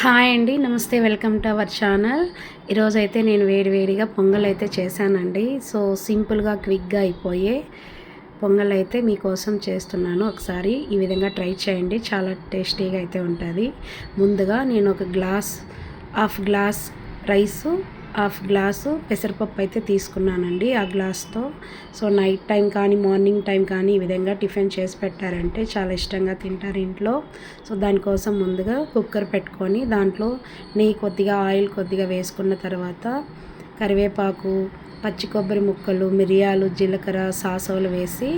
Hi అండి నమస్తే welcome to our channel. ఈరోజైతే నేను వేడివేడిగా పొంగల్ అయితే చేశానండి. సో సింపుల్గా క్విక్గా అయిపోయే పొంగల్ అయితే మీకోసం చేస్తున్నాను. ఒకసారి ఈ విధంగా ట్రై చేయండి చాలా టేస్టీగా అయితే ఉంటుంది. ముందుగా నేను ఒక glass half glass rice half glass పెసరపప్పు అయితే తీసుకున్నానండి. ఆ గ్లాస్తో సో నైట్ టైం కానీ మార్నింగ్ టైం కానీ ఈ విధంగా టిఫిన్ చేసి పెట్టారంటే చాలా ఇష్టంగా తింటారు ఇంట్లో. సో దానికోసం ముందుగా కుక్కర్ పెట్టుకొని దాంట్లో నెయ్యి కొద్దిగా ఆయిల్ కొద్దిగా వేసుకున్న తర్వాత కరివేపాకు పచ్చి కొబ్బరి ముక్కలు మిరియాలు జీలకర్ర సాసవులు వేసి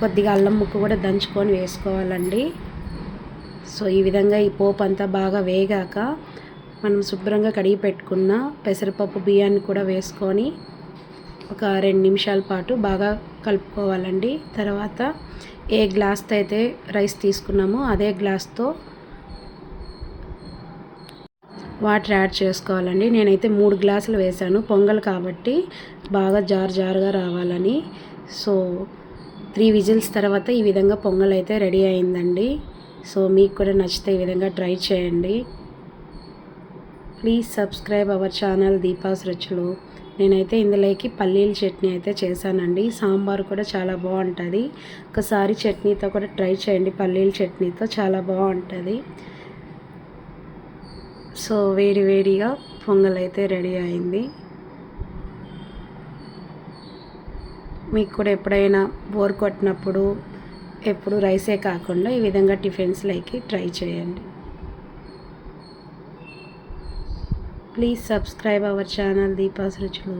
కొద్దిగా అల్లం ముక్క కూడా దంచుకొని వేసుకోవాలండి. సో ఈ విధంగా ఈ పోపు అంతా బాగా వేగాక మనం శుభ్రంగా కడిగి పెట్టుకున్న పెసరపప్పు బియ్యాన్ని కూడా వేసుకొని ఒక రెండు నిమిషాల పాటు బాగా కలుపుకోవాలండి. తర్వాత ఏ గ్లాస్తో అయితే రైస్ తీసుకున్నామో అదే గ్లాస్తో వాటర్ యాడ్ చేసుకోవాలండి. నేనైతే మూడు గ్లాసులు వేశాను. పొంగల్ కాబట్టి బాగా జారు జారుగా రావాలని. సో త్రీ విజిల్స్ తర్వాత ఈ విధంగా పొంగల్ అయితే రెడీ అయిందండి. సో మీకు కూడా నచ్చితే ఈ విధంగా ట్రై చేయండి. Please subscribe our channel Deepa's Ruchulu నేనైతే ఇందులోకి పల్లీల చట్నీ అయితే చేశానండి. సాంబార్ కూడా చాలా బాగుంటుంది. ఒకసారి చట్నీతో కూడా ట్రై చేయండి. పల్లీల చట్నీతో చాలా బాగుంటుంది. సో వేడి వేడిగా పొంగల్ అయితే రెడీ అయింది. మీకు కూడా ఎప్పుడైనా బోర్ కొట్టినప్పుడు ఎప్పుడు రైసే కాకుండా ఈ విధంగా టిఫిన్స్లోకి ట్రై చేయండి. Please subscribe our channel Deepa's Ruchulu